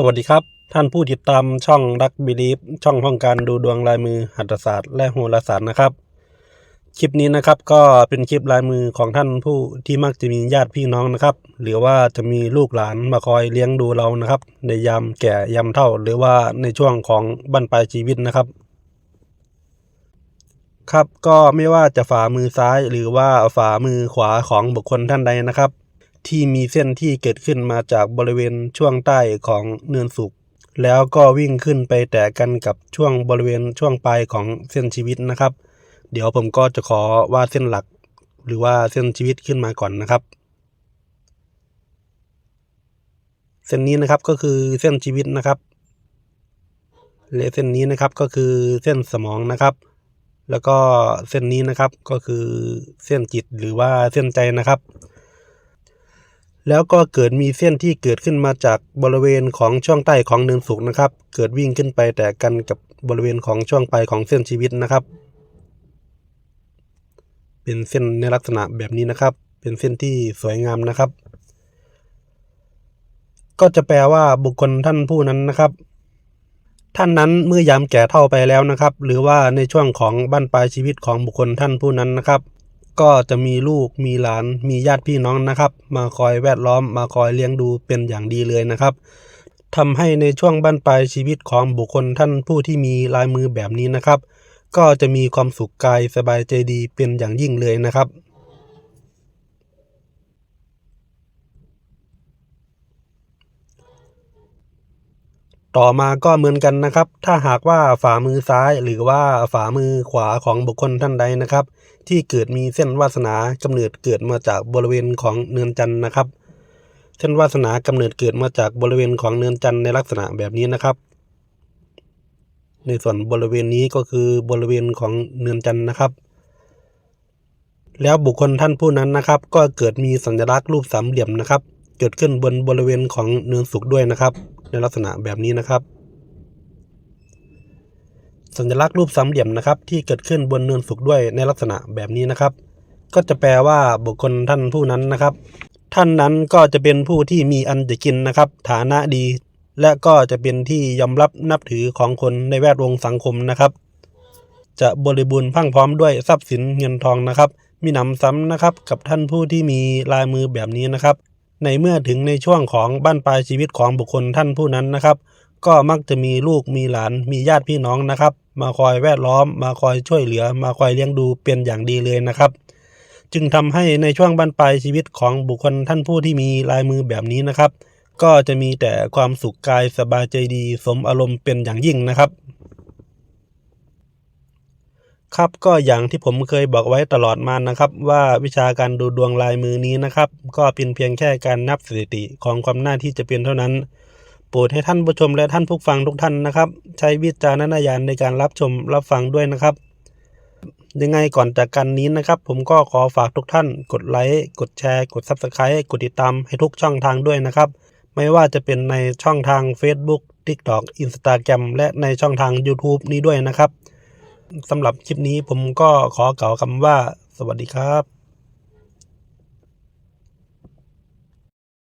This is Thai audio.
สวัสดีครับ ท่านผู้ติดตามช่องรักบิลีฟช่องห้องการดูดวงลายมือหัตถศาสตร์และโหราศาสตร์นะครับ คลิปนี้นะครับก็เป็นคลิปลายมือของท่านผู้ที่มักจะมีญาติพี่น้องนะครับ หรือว่าจะมีลูกหลานมาคอยเลี้ยงดูเรานะครับ ในยามแก่ยามเฒ่า หรือว่าในช่วงของบั้นปลายชีวิตนะครับ ครับก็ไม่ว่าจะฝ่ามือซ้ายหรือว่าฝ่ามือขวาของบุคคลท่านใดนะครับ ที่มีเส้นที่เกิดขึ้นมาจากบริเวณช่วงใต้ของเนินสุกแล้วก็วิ่งขึ้นไปแตะกันกับช่วงบริเวณช่วงปลายของเส้นชีวิตนะครับ เดี๋ยวผมก็จะขอวาดเส้นหลัก หรือว่าเส้นชีวิตขึ้นมาก่อนนะครับ เส้นนี้นะครับก็คือเส้นชีวิตนะครับและเส้นนี้นะครับก็คือเส้นสมองนะครับ แล้วก็เส้นนี้นะครับก็คือเส้นจิตหรือว่าเส้นใจนะครับ แล้วก็เกิดมีเส้นที่เกิดขึ้นมาจากบริเวณของช่วงใต้ของเนินสุกนะครับ เกิดวิ่งขึ้นไปแต่กันกับบริเวณของช่วงปลายของเส้นชีวิตนะครับ เป็นเส้นในลักษณะแบบนี้นะครับ เป็นเส้นที่สวยงามนะครับ ก็จะแปลว่าบุคคลท่านผู้นั้นนะครับ ท่านนั้นเมื่อยามแก่เท่าไปแล้วนะครับ หรือว่าในช่วงของบั้นปลายชีวิตของบุคคลท่านผู้นั้นนะครับ ก็จะมีลูกมีหลานมีญาติพี่น้องนะครับ มาคอยแวดล้อมมาคอยเลี้ยงดูเป็นอย่างดีเลยนะครับทำให้ในช่วงบั้นปลายชีวิตของบุคคลท่านผู้ที่มีลายมือแบบนี้นะครับ ก็จะมีความสุขกายสบายใจดีเป็นอย่างยิ่งเลยนะครับ ต่อมาก็เหมือนกันนะครับ ถ้าหากว่าฝ่ามือซ้ายหรือว่าฝ่ามือขวาของบุคคลท่านใดนะครับ ที่เกิดมีเส้นวาสนากำเนิดเกิดมาจากบริเวณของเนินจันทร์นะครับ เส้นวาสนากำเนิดเกิดมาจากบริเวณของเนินจันทร์ในลักษณะแบบนี้นะครับ ในส่วนบริเวณนี้ก็คือบริเวณของเนินจันทร์นะครับ แล้วบุคคลท่านผู้นั้นนะครับ ก็เกิดมีสัญลักษณ์รูปสามเหลี่ยมนะครับ เกิดขึ้นบนบริเวณของเนินสุกด้วยนะครับ ในลักษณะแบบนี้นะครับ สัญลักษณ์รูปสามเหลี่ยมนะครับ ที่เกิดขึ้นบนเนินสุกด้วยในลักษณะแบบนี้นะครับ ก็จะแปลว่าบุคคลท่านผู้นั้นนะครับ ท่านนั้นก็จะเป็นผู้ที่มีอันจะกินนะครับ ฐานะดี และก็จะเป็นที่ยอมรับนับถือของคนในแวดวงสังคมนะครับ จะบริบูรณ์พังพร้อมด้วยทรัพย์สินเงินทองนะครับมีหนำซ้ำนะครับกับท่านผู้ที่มีลายมือแบบนี้นะครับ ในเมื่อถึงในช่วงของบ้านปลายชีวิตของบุคคลท่านผู้นั้นนะครับ ก็มักจะมีลูกมีหลานมีญาติพี่น้องนะครับ มาคอยแวดล้อม มาคอยช่วยเหลือ มาคอยเลี้ยงดูเป็นอย่างดีเลยนะครับ จึงทำให้ในช่วงบั้นปลายชีวิตของบุคคลท่านผู้ที่มีลายมือแบบนี้นะครับ ก็จะมีแต่ความสุขกายสบายใจดี สมอารมณ์เป็นอย่างยิ่งนะครับ ครับก็อย่างที่ผมเคยบอกไว้ตลอดมานะครับ ว่าวิชาการดูดวงลายมือนี้นะครับ ก็เป็นเพียงแค่การนับสถิติของความน่าที่จะเป็นเท่านั้น โปรดให้ท่านผู้ชมและท่านผู้ฟังทุกท่านนะครับ ใช้วิจารณญาณในการรับชมรับฟังด้วยนะครับ ยังไงก่อนจากกันนี้นะครับ ผมก็ขอฝากทุกท่าน กดไลค์กดแชร์ กด Subscribe กดติดตามให้ทุกช่องทางด้วยนะครับ ไม่ว่าจะเป็นในช่องทาง Facebook TikTok Instagram และในช่องทาง YouTube นี้ด้วยนะครับ สำหรับคลิปนี้ผมก็ขอกล่าวคำว่า สวัสดีครับ